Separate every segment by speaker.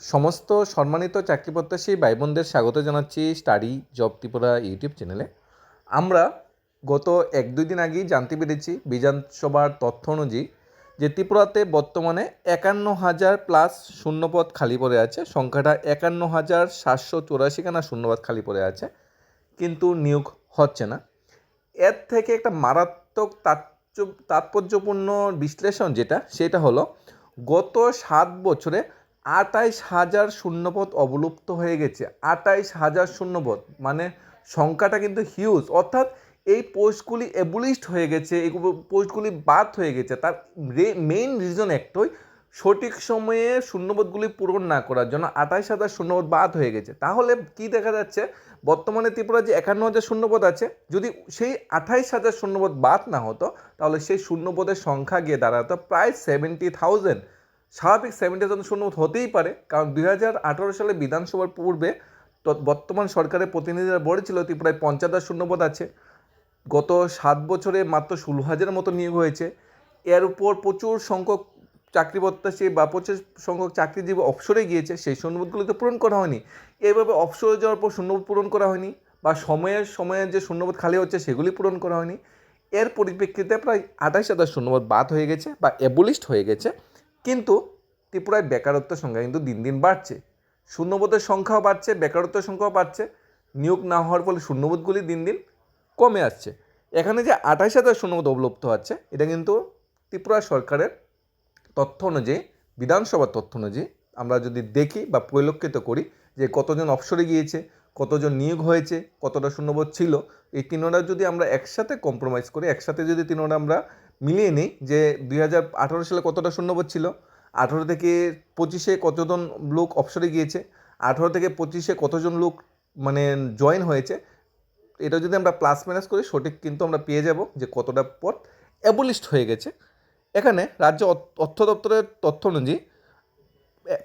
Speaker 1: সমস্ত সম্মানিত চাকরি প্রত্যাশী ভাই বোনদের স্বাগত জানাচ্ছি স্টাডি জব ত্রিপুরা ইউটিউব চ্যানেলে। আমরা গত এক দুই দিন আগেই জানতে পেরেছি বিধানসভার তথ্য অনুযায়ী যে ত্রিপুরাতে বর্তমানে একান্ন হাজার প্লাস শূন্যপদ খালি পড়ে আছে, সংখ্যাটা একান্ন হাজার সাতশো চুরাশি খানা শূন্যপদ খালি পড়ে আছে, কিন্তু নিয়োগ হচ্ছে না। এর থেকে একটা মারাত্মক তাৎপর্যপূর্ণ বিশ্লেষণ যেটা, সেটা হলো গত সাত বছরে আটাইশ হাজার শূন্যপদ অবলুপ্ত হয়ে গেছে। আটাইশ হাজার শূন্যপদ মানে সংখ্যাটা কিন্তু হিউজ অর্থাৎ এই পোস্টগুলি অ্যাবলিশড হয়ে গেছে, এই পোস্টগুলি বাদ হয়ে গেছে। তার মেইন রিজন একটাই, সঠিক সময়ে শূন্যপদগুলি পূরণ না করার জন্য আঠাইশ হাজার শূন্যপদ বাদ হয়ে গেছে। তাহলে কি দেখা যাচ্ছে, বর্তমানে ত্রিপুরা যে একান্ন হাজার শূন্যপদ আছে, যদি সেই আঠাইশ হাজার শূন্যপদ বাদ না হতো, তাহলে সেই শূন্যপদের সংখ্যা গিয়ে দাঁড়াতো প্রায় সেভেন্টি থাউজেন্ড স্বাভাবিক সেভেন্টি থাউজেন্ড শূন্যপদ হতেই পারে, কারণ দুই হাজার আঠারো সালে বিধানসভার পূর্বে বর্তমান সরকারের প্রতিনিধিরা বলেছিল ত্রিপুরায় পঞ্চাশ শূন্যপদ আছে। গত সাত বছরে মাত্র ষোলো হাজারের মতো নিয়োগ হয়েছে। এর উপর প্রচুর সংখ্যক চাকরি প্রত্যাশী বা প্রচুর সংখ্যক চাকরিজীবী অবসরে গিয়েছে, সেই শূন্যপদগুলো তো পূরণ করা হয়নি। এভাবে অবসরে যাওয়ার পর শূন্যপদ পূরণ করা হয়নি বা সময়ের সময়ে যে শূন্যপদ খালি হচ্ছে সেগুলি পূরণ করা হয়নি। এর পরিপ্রেক্ষিতে প্রায় আঠাশ হাজার শূন্যপদ বাদ হয়ে গেছে বা অ্যাবলিস্ট হয়ে গেছে। কিন্তু ত্রিপুরায় বেকারত্বের সংখ্যা কিন্তু দিন দিন বাড়ছে। শূন্যবোধের সংখ্যাও বাড়ছে, বেকারত্বের সংখ্যাও বাড়ছে। নিয়োগ না হওয়ার ফলে শূন্যবোধগুলি দিন দিন কমে আসছে। এখানে যে আঠাশ হাজার শূন্যবোধ অবলুপ্ত হচ্ছে, এটা কিন্তু ত্রিপুরা সরকারের তথ্য অনুযায়ী বিধানসভার তথ্য অনুযায়ী আমরা যদি দেখি বা পরিলক্ষিত করি যে কতজন অবসরে গিয়েছে, কতজন নিয়োগ হয়েছে, কতটা শূন্যবোধ ছিল, এই তিনোটা যদি আমরা একসাথে কম্প্রোমাইজ করি, একসাথে যদি তিনোটা আমরা মিলিয়ে নিই যে দুই হাজার আঠারো সালে কতটা শূন্যপদ ছিল, আঠারো থেকে পঁচিশে কতজন লোক অবসরে গিয়েছে, আঠারো থেকে পঁচিশে কতজন লোক মানে জয়েন হয়েছে, এটা যদি আমরা প্লাস মাইনাস করি, সঠিক কিন্তু আমরা পেয়ে যাব যে কতটা পদ অ্যাবলিস্ট হয়ে গেছে। এখানে রাজ্য অর্থ- দপ্তরের তথ্য অনুযায়ী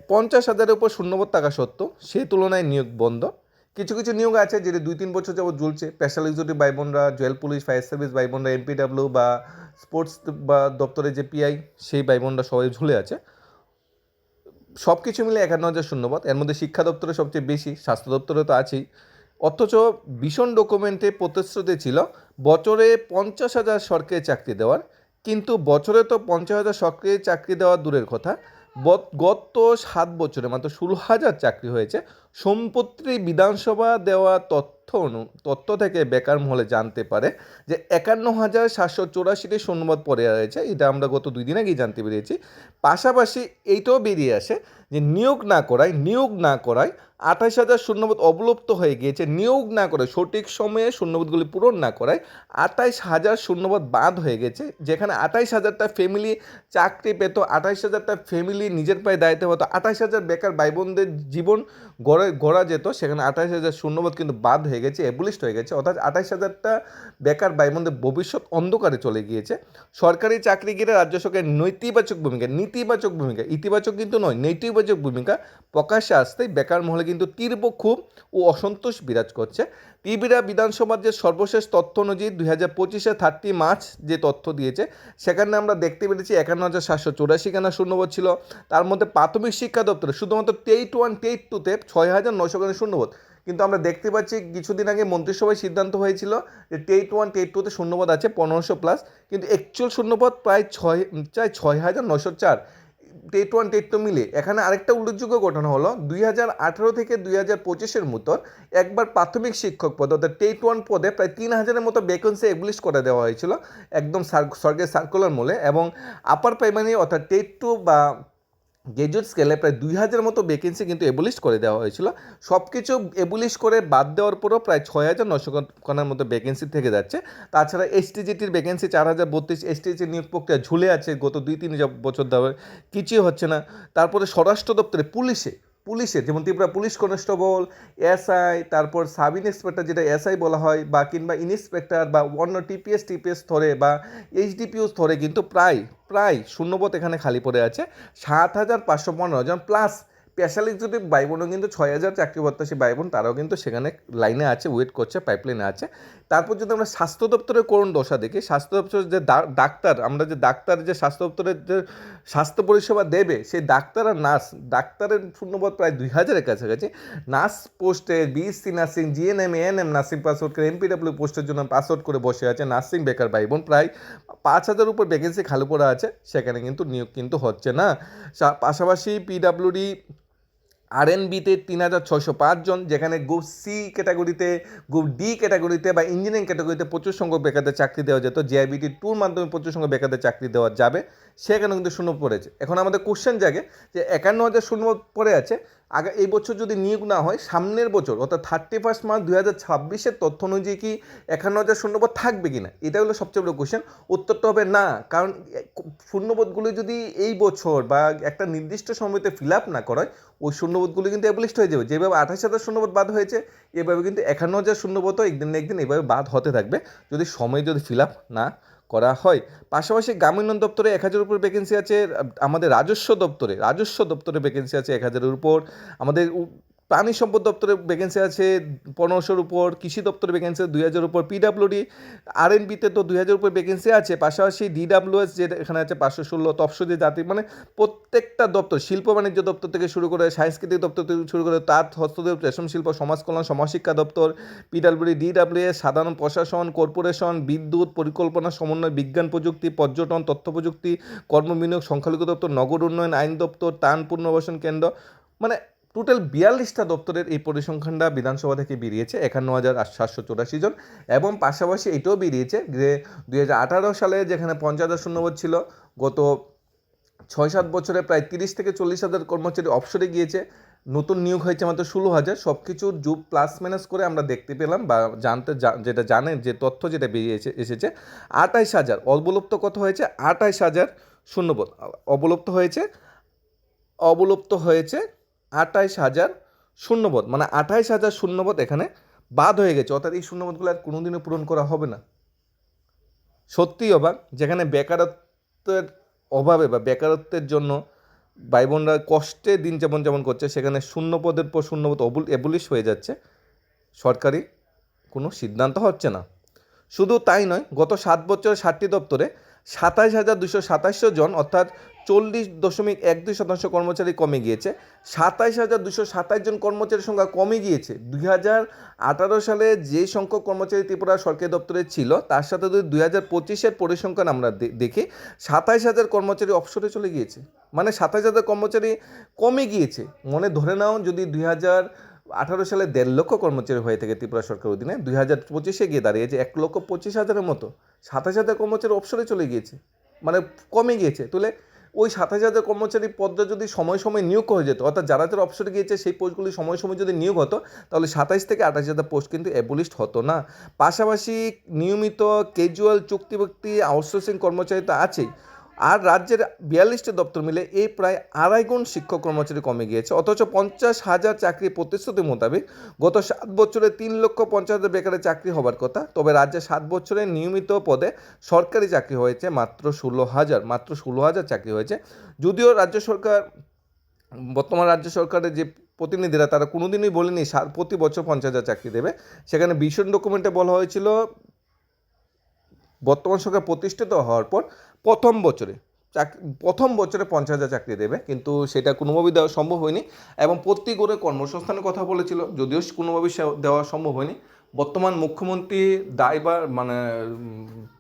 Speaker 1: পঞ্চাশ হাজারের উপর শূন্যপদ থাকা সত্ত্বেও সেই তুলনায় নিয়োগ বন্ধ। কিছু কিছু নিয়োগ আছে যেটা দুই তিন বছর যাবত জ্বলছে স্পেশাল এক্সিকিউটিভ ভাই বোনরা, জুয়েল পুলিশ ফায়ার সার্ভিস ভাই বোনরা এমপিডাব্লিউ বা স্পোর্টস বা দপ্তরে যে পিআই সেই ভাই সবাই ঝুলে আছে। সব কিছু মিলে একান্ন হাজার শূন্যপদ এর মধ্যে শিক্ষা দপ্তরে সবচেয়ে বেশি, স্বাস্থ্য দপ্তরে তো আছেই। অথচ ভীষণ ডকুমেন্টে প্রতিশ্রুতি ছিল, বছরে পঞ্চাশ হাজার সরকারি চাকরি দেওয়ার। কিন্তু বছরে তো পঞ্চাশ হাজার সরকারি চাকরি দেওয়া দূরের কথা। গত সাত বছরে মাত্র ষোলো হাজার চাকরি হয়েছে। সম্পত্তি বিধানসভা দেওয়া তথ্য অনু, তথ্য থেকে বেকার মহলে জানতে পারে যে একান্ন হাজার সাতশো চৌরাশিটি শূন্যবাদ পড়ে রয়েছে। এটা আমরা গত দুই দিন আগেই জানতে পেরেছি। পাশাপাশি এইটাও বেরিয়ে আসে যে নিয়োগ না করায়, নিয়োগ না করায় আঠাশ হাজার শূন্যপদ অবলুপ্ত হয়ে গিয়েছে, নিয়োগ না করে, সঠিক সময়ে শূন্যপদগুলি পূরণ না করায় আঠাইশ হাজার শূন্যপদ বাদ হয়ে গেছে, যেখানে আঠাইশ হাজারটা ফ্যামিলি চাকরি পেত আঠাইশ হাজারটা ফ্যামিলি নিজের পায়ে দায়িত্ব হতো আঠাইশ হাজার বেকার ভাই বোনদের জীবন গড়ে, গড়া যেত, সেখানে আঠাইশ হাজার শূন্যপদ কিন্তু বাদ হয়ে গেছে এবলিস্ট হয়ে গেছে, অর্থাৎ আঠাইশ হাজারটা বেকার ভাই বোনদের ভবিষ্যৎ অন্ধকারে চলে গিয়েছে। সরকারি চাকরি ঘিরে রাজ্য সরকারের নৈতিবাচক ভূমিকা, নেতিবাচক ভূমিকা, ইতিবাচক কিন্তু নয়, নেতিবাচক ভূমিকা, প্রকাশ্যে আসতেই বেকার মহলে কিন্তু তীব্র ক্ষোভ ও অসন্তোষ বিরাজ করছে। ত্রিপুরা বিধানসভার যে সর্বশেষ তথ্য অনুযায়ী দুই হাজার পঁচিশে থার্টি মার্চ যে তথ্য দিয়েছে, সেখানে আমরা দেখতে পেরেছি একান্ন হাজার সাতশো চৌরাশি খানা শূন্যবোধ ছিল। তার মধ্যে প্রাথমিক শিক্ষা দপ্তরে শুধুমাত্র টেট ওয়ান টেট টুতে ছয় হাজার নশো খানা শূন্যবোধ। কিন্তু আমরা দেখতে পাচ্ছি কিছুদিন আগে মন্ত্রিসভায় সিদ্ধান্ত হয়েছিল যে টেট ওয়ান টেট টুতে শূন্যপদ আছে, পনেরোশো প্লাস কিন্তু অ্যাকচুয়াল শূন্যপদ প্রায় ছয় চাই ছয় হাজার নশো চার। টেট ওয়ান, টেট টু মিলে এখানে আরেকটা উল্লেখযোগ্য ঘটনা হলো দুই হাজার আঠেরো থেকে দুই হাজার পঁচিশের মতন একবার প্রাথমিক শিক্ষক পদ অর্থাৎ টেট ওয়ান পদে প্রায় তিন হাজারের মতো ভ্যাকেন্সি এগুলিশ করে দেওয়া হয়েছিল, একদম সার্ক সরকারি সার্কুলার মোলে এবং আপার প্রাইমারি অর্থাৎ টেট টু বা গ্রাজুয়েট স্কেলে প্রায় দুই হাজার মতো ভ্যাকেন্সি কিন্তু এবলিশ করে দেওয়া হয়েছিল। সব কিছু এবলিশ করে বাদ দেওয়ার পরও প্রায় ছয় হাজার নশো খানার মতো ভ্যাকেন্সি থেকে যাচ্ছে। তাছাড়া এসটিজিটির ভ্যাকেন্সি চার হাজার বত্রিশ এসটিজি নিয়োগ প্রক্রিয়া ঝুলে আছে গত দুই তিন বছর ধরে, কিছুই হচ্ছে না। তারপরে স্বরাষ্ট্র দপ্তরে পুলিশে পুলিশে যেমন ত্রিপুরা পুলিশ কনস্টেবল, এসআই, তারপর সাব ইন্সপেক্টর যেটা এসআই বলা হয়, বা কিংবা ইন্সপেক্টর বা অন্য টিপিএস টিপিএস স্তরে বা এইচডিপিও স্তরে কিন্তু প্রায় প্রায় শূন্যপথ এখানে খালি পড়ে আছে, সাত হাজার পাঁচশো পনেরো জন, প্লাস স্পেশালিটি ভাই বোনও কিন্তু ছয় হাজার চাকরি প্রত্যাশী ভাই বোন তারাও কিন্তু সেখানে লাইনে আছে ওয়েট করছে পাইপলাইনে আছে। তারপর যদি আমরা স্বাস্থ্য দপ্তরের করুণ দশা দেখি, স্বাস্থ্য দপ্তরের যে ডাক্তার, আমরা যে ডাক্তার, যে স্বাস্থ্য দপ্তরের যে স্বাস্থ্য পরিষেবা দেবে, সেই ডাক্তার আর নার্স, ডাক্তারের শূন্যপদ প্রায় দুই হাজারের কাছাকাছি। নার্স পোস্টে BSc nursing GNM ANM nursing pass out করে এমপিডাব্লিউ পোস্টের জন্য পাস আউট করে বসে আছে। নার্সিং বেকার ভাই বোন প্রায় পাঁচ হাজার উপর ভ্যাকেন্সি খালি পড়ে আছে, সেখানে কিন্তু নিয়োগ কিন্তু হচ্ছে না। পাশাপাশি পিডাব্লিউডি আর এন বিতে তিন হাজার ছশো পাঁচজন যেখানে গ্রুপ সি ক্যাটাগরিতে গ্রুপ ডি ক্যাটাগরিতে বা ইঞ্জিনিয়ারিং ক্যাটাগরিতে প্রচুর সংখ্যক বেকারদের চাকরি দেওয়া যেত। জেআইবিটি টুর মাধ্যমে প্রচুর সংখ্যক বেকারদের চাকরি দেওয়া যাবে। সেখানে কিন্তু শূন্য পড়েছে। এখন আমাদের কোশ্চেন জাগে যে একান্ন হাজার শূন্য পড়ে আছে আগে, এই বছর যদি নিয়োগ না হয়, সামনের বছর, অর্থাৎ থার্টি ফার্স্ট মার্চ দুই হাজার ছাব্বিশের তথ্য অনুযায়ী কি একান্ন হাজার শূন্যপদ থাকবে কি না এটা হলো সবচেয়ে বড় কোশ্চেন উত্তরটা হবে না, কারণ শূন্যপদগুলো যদি এই বছর বা একটা নির্দিষ্ট সময়তে ফিল আপ না করায়, ওই শূন্যপদগুলো কিন্তু অ্যাবলিস্ট হয়ে যাবে। যেভাবে আঠাশ হাজার শূন্যপদ বাদ হয়েছে, এভাবে কিন্তু একান্ন হাজার শূন্যপদও একদিন না একদিন এভাবে বাদ হতে থাকবে। যদি সময় যদি ফিল আপ না করা হয়। পাশাপাশি গ্রামীণ দপ্তরে এক হাজারের উপর ভ্যাকেন্সি আছে, আমাদের রাজস্ব দপ্তরে রাজস্ব দপ্তরে ভ্যাকেন্সি আছে এক হাজারের উপর। আমাদের প্রাণী সম্পদ দপ্তরে ভ্যাকেন্সি আছে, পনেরোশোর উপর, কৃষি দপ্তরে ভ্যাকেন্সি দুই হাজার উপর পিডাব্লিউডি আর এন বিতে তো দুই হাজার উপর ভ্যাকেন্সি আছে, পাশাপাশি ডিডাব্লিউএস যে এখানে আছে পাঁচশো ষোলো তফসদি জাতি মানে প্রত্যেকটা দপ্তর, শিল্প বাণিজ্য দপ্তর থেকে শুরু করে সাংস্কৃতিক দপ্তর থেকে শুরু করে তাঁত হস্তদেব রেশম শিল্প সমাজ কল্যাণ সমাজশিক্ষা দপ্তর পিডাব্লিউডি ডিডাব্লিউএস সাধারণ প্রশাসন, কর্পোরেশন, বিদ্যুৎ, পরিকল্পনা, সমন্বয়, বিজ্ঞান প্রযুক্তি, পর্যটন, তথ্য প্রযুক্তি, কর্ম বিনিয়োগ, সংখ্যালঘু দপ্তর, নগর উন্নয়ন আইন দপ্তর টান পুনর্বাসন কেন্দ্র মানে টোটাল বিয়াল্লিশটা দপ্তরের এই পরিসংখ্যানটা বিধানসভা থেকে বেরিয়েছে একান্ন হাজার সাতশো চৌরাশি জন। এবং পাশাপাশি এটাও বেরিয়েছে যে, দুই হাজার আঠারো সালে যেখানে পঞ্চাশ হাজার শূন্যবোধ ছিল, গত ছয় সাত বছরে প্রায় তিরিশ থেকে চল্লিশ হাজার কর্মচারী অবসরে গিয়েছে। নতুন নিয়োগ হয়েছে মাত্র ষোলো হাজার। সব কিছুর যুগ প্লাস মাইনাস করে আমরা দেখতে পেলাম বা জানতে যেটা জানেন, যে তথ্য যেটা বেরিয়েছে, এসেছে আটাইশ হাজার। অবলুপ্ত কত হয়েছে? আটাইশ হাজার শূন্যবোধ অবলুপ্ত হয়েছে অবলুপ্ত হয়েছে আটাইশ হাজার শূন্যবোধ মানে আঠাইশ হাজার শূন্যবোধ এখানে বাদ হয়ে গেছে। অর্থাৎ এই শূন্যবোধগুলো আর কোনোদিনও পূরণ করা হবে না। সত্যিই অবাক, যেখানে বেকারত্বের অভাবে বা বেকারত্বের জন্য ভাই বোনরা কষ্টে দিন যেমন যেমন করছে, সেখানে শূন্যপদের পর শূন্যপদ অবুল এবুলিশ হয়ে যাচ্ছে। সরকারি কোনো সিদ্ধান্ত হচ্ছে না। শুধু তাই নয়, গত সাত বছরে ষাটটি দপ্তরে সাতাশ হাজার দুশো সাতাশশো জন, অর্থাৎ চল্লিশ দশমিক এক দুই শতাংশ কর্মচারী কমে গিয়েছে। সাতাইশ হাজার দুশো সাতাশ জন কর্মচারীর সংখ্যা কমে গিয়েছে। দুই হাজার আঠারো সালে যে সংখ্যক কর্মচারী ত্রিপুরা সরকারি দপ্তরে ছিল, তার সাথে যদি দুই হাজার পঁচিশের পরিসংখ্যান আমরা দেখি, সাতাইশ হাজার কর্মচারী অবসরে চলে গিয়েছে। মানে সাতাইশ হাজার কর্মচারী কমে গিয়েছে। মনে ধরে নাও যদি দুই হাজার আঠারো সালে দেড় লক্ষ কর্মচারী হয়ে থাকে ত্রিপুরা সরকারের অধীনে, দুই হাজার পঁচিশে গিয়ে দাঁড়িয়েছে এক লক্ষ পঁচিশ হাজারের মতো সাতাশ হাজার কর্মচারী অবসরে চলে গিয়েছে। মানে কমে গিয়েছে। তুলে ওই সাতাশ হাজার কর্মচারী পদটা যদি সময় সময় নিয়োগ হয়ে যেত, অর্থাৎ যারা যারা অবসরে গিয়েছে সেই পোস্টগুলি সময় সময় যদি নিয়োগ হতো, তাহলে সাতাইশ থেকে আঠাশ হাজার পোস্ট কিন্তু অ্যাবলিস্ট হতো না। পাশাপাশি নিয়মিত ক্যাজুয়াল চুক্তিভুক্তি আউটসোর্সিং কর্মচারী তো আছেই। আর রাজ্যের বিয়াল্লিশটি দপ্তর মিলে এই প্রায় আড়াই গুণ শিক্ষক কর্মচারী কমে গিয়েছে। অথচ পঞ্চাশ হাজার চাকরি প্রতিশ্রুতি মোতাবেক গত সাত বছরে তিন লক্ষ পঞ্চাশ হাজার বেকারের চাকরি হবার কথা। তবে রাজ্যে সাত বছরে নিয়মিত পদে সরকারি চাকরি হয়েছে মাত্র ষোলো হাজার, মাত্র ষোলো হাজার চাকরি হয়েছে। যদিও রাজ্য সরকার, বর্তমান রাজ্য সরকারের যে প্রতিনিধিরা, তারা কোনোদিনই বলেনি প্রতি বছর পঞ্চাশ হাজার চাকরি দেবে। সেখানে ভীষণ ডকুমেন্টে বলা হয়েছিল, বর্তমান সরকার প্রতিষ্ঠিত হওয়ার পর প্রথম বছরে। প্রথম বছরে পঞ্চাশ হাজার চাকরি দেবে, কিন্তু সেটা কোনোভাবেই দেওয়া সম্ভব হয়নি এবং প্রতি করে কর্মসংস্থানের কথা বলেছিল, যদিও কোনোভাবেই দেওয়া সম্ভব হয়নি। বর্তমান মুখ্যমন্ত্রী দায়বার মানে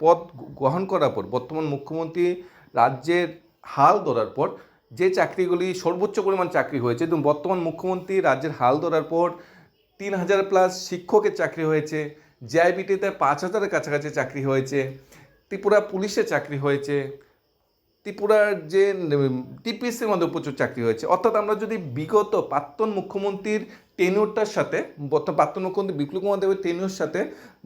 Speaker 1: পদ গ্রহণ করার পর, বর্তমান মুখ্যমন্ত্রী রাজ্যের হাল ধরার পর, যে চাকরিগুলি সর্বোচ্চ পরিমাণ চাকরি হয়েছে, এবং বর্তমান মুখ্যমন্ত্রী রাজ্যের হাল ধরার পর তিন হাজার প্লাস শিক্ষকের চাকরি হয়েছে জেআইবিটিতে পাঁচ হাজারের কাছাকাছি চাকরি হয়েছে ত্রিপুরা পুলিশে চাকরি হয়েছে। ত্রিপুরার যে টিপিএসসির মধ্যে প্রচুর চাকরি হয়েছে। অর্থাৎ আমরা যদি বিগত প্রাক্তন মুখ্যমন্ত্রীর টেনিওরটার সাথে প্রাক্তন মুখ্যমন্ত্রী বিপ্লব কুমার দেবের টেনিওর সাথে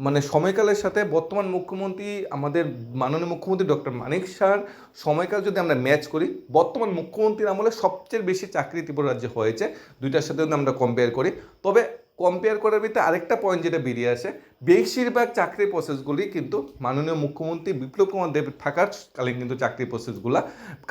Speaker 1: মানে সময়কালের সাথে বর্তমান মুখ্যমন্ত্রী আমাদের মাননীয় মুখ্যমন্ত্রী ডক্টর মানিক শাহর সময়কাল যদি আমরা ম্যাচ করি, বর্তমান মুখ্যমন্ত্রীর আমলে সবচেয়ে বেশি চাকরি ত্রিপুরা রাজ্যে হয়েছে। দুইটার সাথে যদি আমরা কম্পেয়ার করি, তবে কম্পেয়ার করার ভিতরে আরেকটা পয়েন্ট যেটা বেরিয়ে আসে, বেশিরভাগ চাকরি প্রসেসগুলি কিন্তু মাননীয় মুখ্যমন্ত্রী বিপ্লব কুমার দেব থাকার কালীন কিন্তু চাকরি প্রসেসগুলা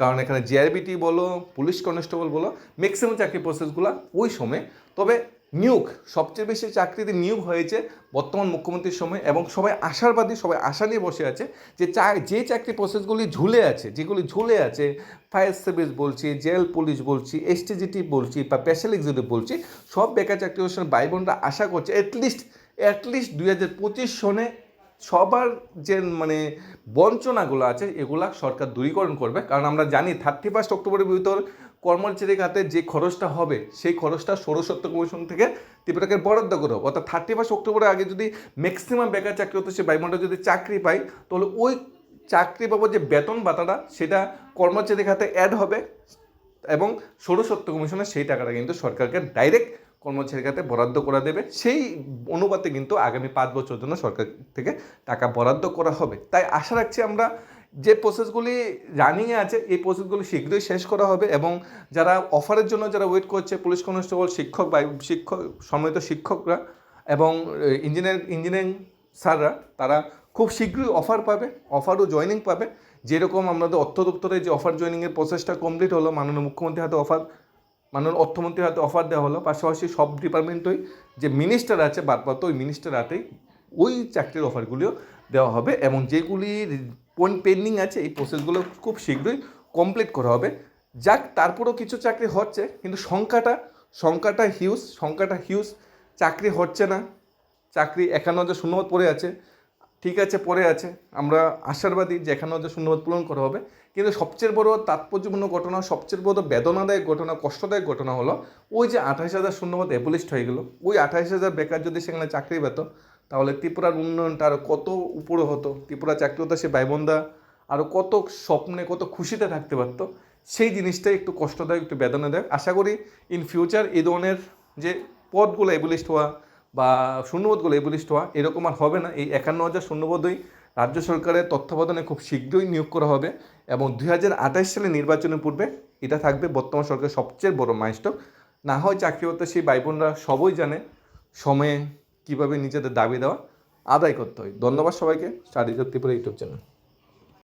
Speaker 1: কারণ এখানে জিআরবিটি বলো পুলিশ কনস্টেবল বলো ম্যাক্সিমাম চাকরি প্রসেসগুলো ওই সময়। তবে নিয়োগ, সবচেয়ে বেশি চাকরিতে নিয়োগ হয়েছে বর্তমান মুখ্যমন্ত্রীর সময় এবং সবাই আশাবাদী সবাই আশা নিয়ে বসে আছে যে চা যে চাকরি প্রসেসগুলি ঝুলে আছে, যেগুলি ঝুলে আছে ফায়ার সার্ভিস বলছি জেল পুলিশ বলছি এসটিজিটি বলছি বা স্পেশাল এক্সিকিউটিভ বলছি, সব বেকার চাকরি অনুষ্ঠান ভাই বোনরা আশা করছে অ্যাটলিস্ট অ্যাটলিস্ট দুই হাজার পঁচিশ সনে সবার যে মানে বঞ্চনাগুলো আছে, এগুলা সরকার দূরীকরণ করবে। কারণ আমরা জানি থার্টি ফার্স্ট অক্টোবরের ভিতর কর্মচারী খাতে যে খরচটা হবে, সেই খরচটা ষোড়শত্ব কমিশন থেকে ত্রিপুরাকে বরাদ্দ করে অর্থাৎ থার্টি ফার্স্ট অক্টোবরের আগে যদি ম্যাক্সিমাম বেকার চাকরি হতো, সে বাইমন্ডা যদি চাকরি পায়, তাহলে ওই চাকরি বাবদ যে বেতন ভাতাটা, সেটা কর্মচারীর খাতে অ্যাড হবে এবং ষোড়শত্ব কমিশনের সেই টাকাটা কিন্তু সরকারকে ডাইরেক্ট কর্মচারীর খাতে বরাদ্দ করা দেবে। সেই অনুপাতে কিন্তু আগামী পাঁচ বছর জন্য সরকার থেকে টাকা বরাদ্দ করা হবে। তাই আশা রাখছি আমরা যে প্রসেসগুলি রানিংয়ে আছে, এই প্রসেসগুলি শীঘ্রই শেষ করা হবে এবং যারা অফারের জন্য যারা ওয়েট করছে পুলিশ কনস্টেবল শিক্ষক বা শিক্ষক সম্মিলিত শিক্ষকরা এবং ইঞ্জিনিয়ার ইঞ্জিনিয়ারিং স্যাররা, তারা খুব শীঘ্রই অফার পাবে অফারও জয়নিং পাবে। যেরকম আমাদের অর্থ দপ্তরে যে অফার জয়নিংয়ের প্রসেসটা কমপ্লিট হলো, মাননীয় মুখ্যমন্ত্রীর হাতে অফার মাননীয় অর্থমন্ত্রীর হাতে অফার দেওয়া হলো, পাশাপাশি সব ডিপার্টমেন্টই যে মিনিস্টার আছে বাদপাত ওই মিনিস্টার হাতেই ওই চাকরির অফারগুলিও দেওয়া হবে এবং যেগুলি পেন্ডিং আছে, এই প্রসেসগুলো খুব শীঘ্রই কমপ্লিট করা হবে। যাক, তারপরেও কিছু চাকরি হচ্ছে, কিন্তু সংখ্যাটা সংখ্যাটা হিউজ সংখ্যাটা হিউজ চাকরি হচ্ছে না, চাকরি একান্ন হাজার শূন্যপদ পড়ে আছে। ঠিক আছে, পড়ে আছে। আমরা আশাবাদী যে একান্ন হাজার শূন্যপদ পূরণ করা হবে। কিন্তু সবচেয়ে বড় তাৎপর্যপূর্ণ ঘটনা, সবচেয়ে বড় বেদনাদায়ক ঘটনা, কষ্টদায়ক ঘটনা হলো, ওই যে আঠাশ হাজার শূন্যপদ এবলিস্ট হয়ে গেলো ওই আঠাশ হাজার বেকার যদি সেখানে চাকরি পেত তাহলে ত্রিপুরার উন্নয়নটা আরও কত উপরে হতো? ত্রিপুরা চাকরি হতো সে ভাইবন্ধা আরও কত স্বপ্নে, কত খুশিতে থাকতে পারতো? সেই জিনিসটাই একটু কষ্টদায়ক, একটু বেদনাদায়ক। আশা করি ইন ফিউচার এই ধরনের যে পদগুলো এবলিস্ট হওয়া বা শূন্যপদগুলো এবলিস্ট হওয়া, এরকম আর হবে না। এই একান্ন হাজার শূন্যপদই রাজ্য সরকারের তত্ত্বাবধানে খুব শীঘ্রই নিয়োগ করা হবে এবং দুই হাজার আঠাশ সালে নির্বাচনের পূর্বে এটা থাকবে বর্তমান সরকারের সবচেয়ে বড় মাইস্টক না হয় চাকরি হতে সেই ভাই সবই জানে, সময়ে কীভাবে নিজেদের দাবি দেওয়া আদায় করতে হয়। ধন্যবাদ সবাইকে। Study Tripura YouTube channel.